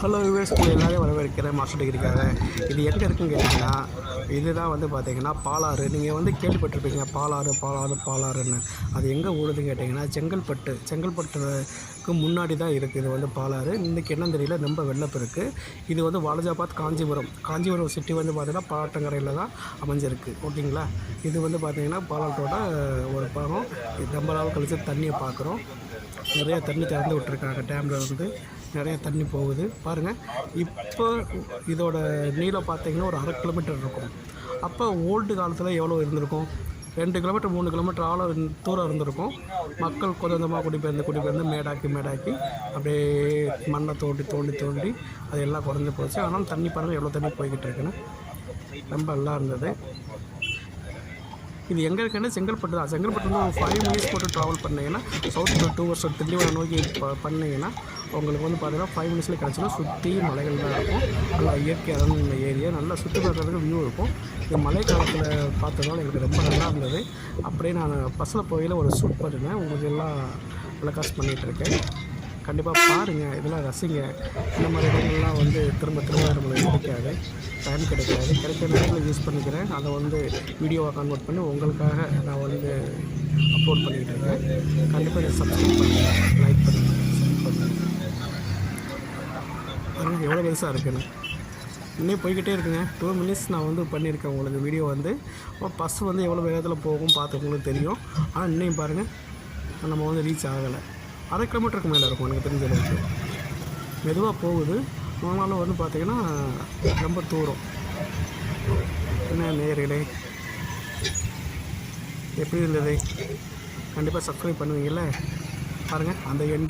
Hello US எல்லாரையும் வரவேற்கிறேன். Master டிகிரிக்காக இது எங்கே இருக்குன்னு கேட்டிங்கன்னா இதுதான் வந்து பார்த்தீங்கன்னா பாலாறு. நீங்கள் வந்து கேள்விப்பட்டிருப்பீங்க பாலாறு பாலாறு பாலாறுன்னு. அது எங்கே ஓடுதுன்னு கேட்டிங்கன்னா செங்கல்பட்டு. செங்கல்பட்டுக்கு முன்னாடி தான் இருக்குது இது வந்து பாலாறு. இன்றைக்கி என்னன்னு தெரியல ரொம்ப வெள்ளப்பெருக்கு இது வந்து வாலஜாபாத் காஞ்சிபுரம். காஞ்சிபுரம் சிட்டி வந்து பார்த்திங்கன்னா பாலாற்றங்கரையில் தான் அமைஞ்சிருக்கு. ஓகேங்களா? இது வந்து பார்த்திங்கன்னா பாலாட்டோட ஒரு பாகம் இது ரொம்ப நாள் கழிச்சு தண்ணியை பார்க்குறோம் நிறையா தண்ணி திறந்து விட்டுருக்காங்க டேமில் வந்து நிறைய தண்ணி போகுது. பாருங்கள் இப்போ இதோட நீளம் பார்த்தீங்கன்னா ஒரு அரை கிலோமீட்டர் இருக்கும். அப்போ ஓல்டு காலத்தில் எவ்வளோ இருந்திருக்கும்? ரெண்டு கிலோமீட்டர் மூணு கிலோமீட்டர் ஆழம் தூரம் இருந்திருக்கும். மக்கள் கொஞ்சம் கொஞ்சமாக குடிபெயர்ந்து குடிபெயர்ந்து மேடாக்கி மேடாக்கி அப்படியே மண்ணை தோண்டி தோண்டி தோண்டி அது எல்லாம் குறைஞ்சி போச்சு. ஆனால் தண்ணி பாருங்கள் எவ்வளோ தண்ணி போய்கிட்டு இருக்குன்னு. ரொம்ப நல்லா இருந்தது. இது எங்கே இருக்குன்னா செங்கல்பட்டு தான். செங்கல்பட்டு வந்து ஒரு ஃபைவ் மினிட்ஸ் போட்டு ட்ராவல் பண்ணீங்கன்னா சவுத் டூ வருஷம் திண்டிவனம் நோக்கி பண்ணிங்கன்னா உங்களுக்கு வந்து பார்த்தீங்கன்னா ஃபைவ் மினிட்ஸில் கிடச்சிடும். சுற்றி மலைகள் தான் இருக்கும். நல்லா இயற்கையான இந்த ஏரியா நல்லா சுற்றி பார்க்குறதுக்கு வியூ இருக்கும். இந்த மழை காலத்தில் பார்த்ததுனால எனக்கு ரொம்ப நல்லா இருந்தது. அப்படியே நான் பஸ்ஸில் போகையில் ஒரு ஷூட் பண்ணினேன். உங்களுக்கு எல்லாம் டெலகாஸ்ட் பண்ணிகிட்ருக்கேன் கண்டிப்பாக பாருங்கள் இதெல்லாம் ரசிங்க. இந்த மாதிரி இடங்கள்லாம் வந்து திரும்ப திரும்ப நம்மளுக்கு கிடைக்காது டைம் கிடைக்காது. கிடைக்கிற நேரத்தில் யூஸ் பண்ணிக்கிறேன். அதை வந்து வீடியோவாக கன்வெர்ட் பண்ணி உங்களுக்காக நான் வந்து அப்லோட் பண்ணிக்கிட்டு இருக்கேன். கண்டிப்பாக இதை சப்ஸ்கிரைப் பண்ணுங்கள் லைக் பண்ணுங்கள் ஷேர் பண்ணுங்கள் எவ்வளோ பெருசாக இருக்குன்னு. இன்னும் போய்கிட்டே இருக்குங்க. டூ மினிட்ஸ் நான் வந்து பண்ணியிருக்கேன் உங்களுக்கு வீடியோ வந்து. பஸ் வந்து எவ்வளோ வேகத்தில் போகும் பார்த்து உங்களுக்கு தெரியும். ஆனால் இன்னையும் பாருங்கள் நம்ம வந்து ரீச் ஆகலை. அரை கிலோமீட்டருக்கு மேலே இருக்கும் எனக்கு தெரிஞ்ச அளவுக்கு. மெதுவாக போகுது. ஆனாலும் வந்து பார்த்தீங்கன்னா ரொம்ப தூரம். என்ன நேர்களே? எப்படி இருந்தது கண்டிப்பாக சப்ஸ்கிரைப் பண்ணுவீங்கள்ல பாருங்கள் அந்த எண்டு